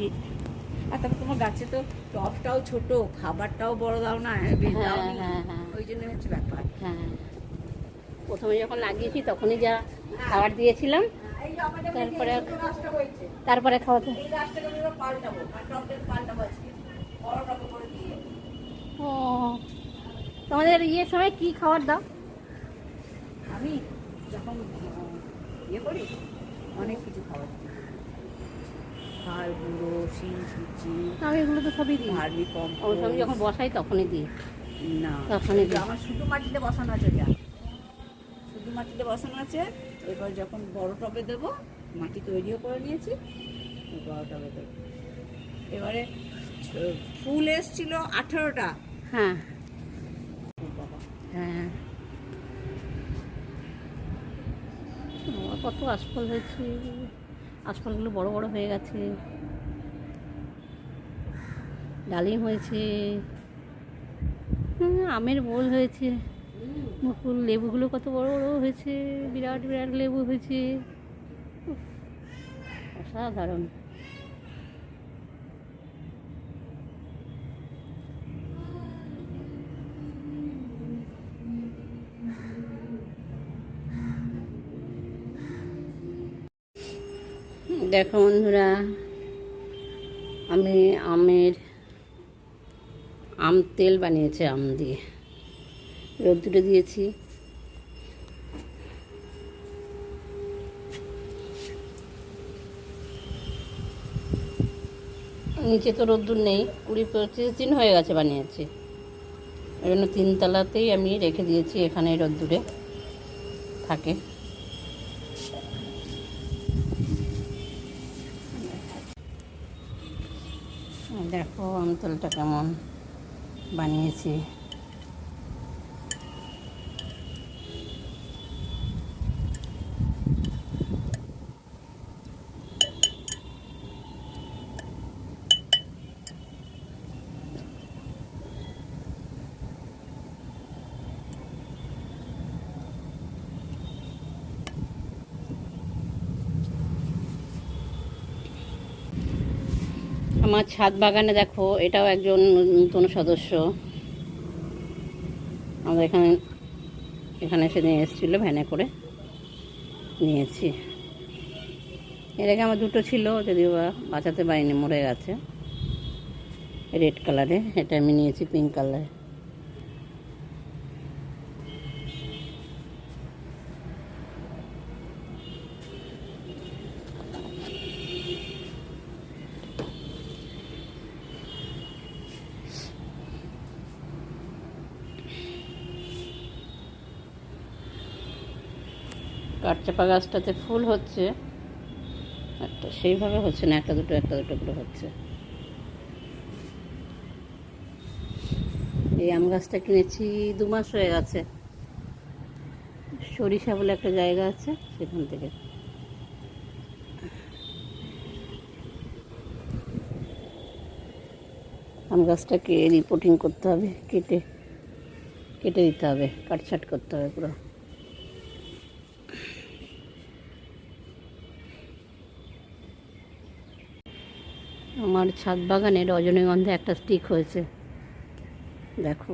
দেখি। আর তারপর তোমার গাছে তো টবটাও ছোট খাবারটাও বড় দাও না হ্যাঁ, হ্যাঁ, হ্যাঁ। ওই জন্য হচ্ছে ব্যাপার। হ্যাঁ প্রথমে যখন লাগিয়েছি তখনই যা খাবার দিয়েছিলাম তারপরে- তারপরে দিয়ে ও তোমাদের ইয়ে সময় কি খাবার দাও? আমি যখন ইয়ে করি অনেক কিছু খাবার দিই। হাড় গুঁড়ো শিং কুচি আমি এগুলো তো সবই দিই। ভার্মি অবশ্য আমি যখন বসাই তখনই দিই। না। তখনই দিই। আমার শুধু মাটিতে বসানো আছে যা। শুধু মাটিতে বসানো আছে। এবার যখন বড় টবে দেব মাটি তৈরিও করে নিয়েছি বড় টবে দেবো। এবারে ফুল এসছিল আঠেরোটা। হ্যাঁ। বাবা। হ্যাঁ। কত আসফল হয়েছে। আশফলগুলো বড় বড় হয়ে গেছে। ডালিম হয়েছে। আমের বোল হয়েছে। মুকুল লেবুগুলো কত বড় বড় হয়েছে। বিরাট বিরাট লেবু হয়েছে। অসাধারণ। দেখো বন্ধুরা, আমি আমের আম তেল বানিয়েছি, আম দিয়ে। রোদ্দুরে দিয়েছি। নিচে তো রোদ্দুর নেই, কুড়ি পঁচিশ দিন হয়ে গেছে বানিয়েছি। ওই জন্য তিনতলাতেই আমি রেখে দিয়েছি এখানে রোদ্দুরে থাকে। দেখো আমতলটা কেমন বানিয়েছি। আমার ছাদ বাগানে দেখো, এটাও একজন নতুন সদস্য। আমাদের এখানে এখানে এসে নিয়ে এসেছিল, ভ্যানে করে নিয়েছি। এর আগে আমার দুটো ছিল, যদিও বা বাঁচাতে পারিনি, মরে গেছে। রেড কালারে, এটা আমি নিয়েছি পিঙ্ক কালারে। কাঠচাপা গাছটাতে ফুল হচ্ছে। একটা সেইভাবে হচ্ছে না, একটা দুটো একটা দুটো করে হচ্ছে। এই আম গাছটা কিনেছি দু মাস হয়ে গেছে। সরিষা বলে একটা জায়গা আছে, সেখান থেকে। আম গাছটাকে রিপোর্টিং করতে হবে, কেটে কেটে দিতে হবে, কাটছাট করতে হবে পুরো। আমার ছাদ বাগানে রজনীগন্ধা একটা স্টিক হয়েছে। দেখো।